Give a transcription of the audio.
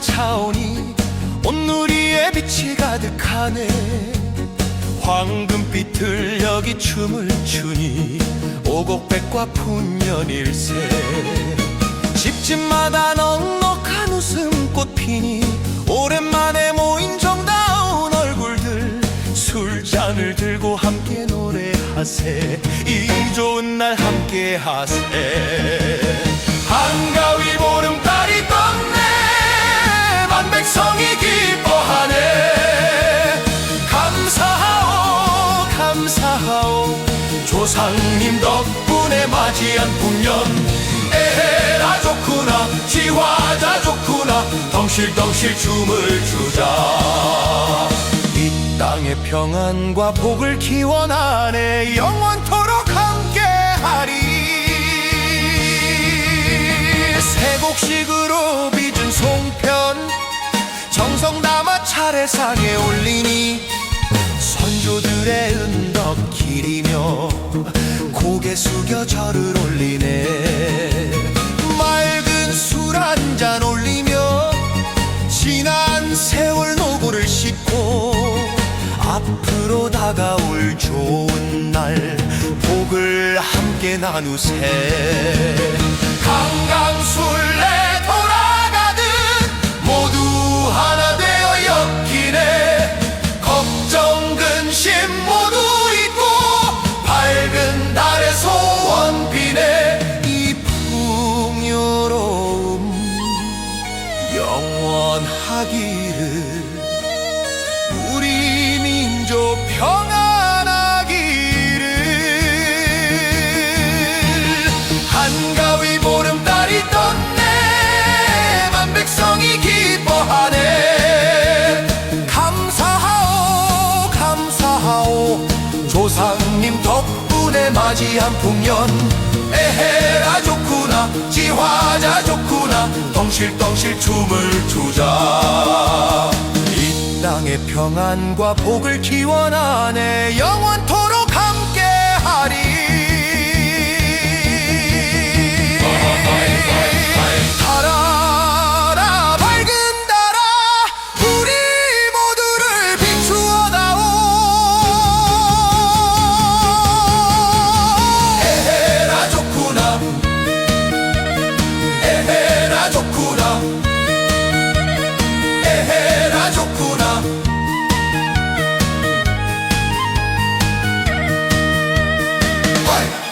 차오니 온누리에 빛이 가득하네. 황금빛 여기 춤을 추니 오곡백과 풍년일세. 집집마다 넉넉한 웃음꽃 피니 오랜만에 모인 정다운 얼굴들 술잔을 들고 함께 노래하세. 이 좋은 날 함께 하세 조상님 덕분에 맞이한 풍년. 에헤라 좋구나 지화자 좋구나 덩실덩실 춤을 추자. 이 땅의 평안과 복을 기원하네 영원토록 함께하리. 세 곡식으로 빚은 송편 정성 담아 차례상에 올리니 선조들의 은덕 기리며 고개 숙여 절을 올리네. 맑은 술 한 잔 올리며 지난 세월 노고를 싣고 앞으로 다가올 좋은 날 복을 함께 나누세. 강강술 평안하기를. 한가위 보름달이 떴네. 만백성이 기뻐하네. 감사하오 감사하오. 조상님 덕분에 맞이한 풍년. 에헤라 좋구나 지화자 좋구나. 덩실덩실 춤을 추자. 이 땅의 평안과 복을 기원하네. 영 에헤라 좋구나 와이.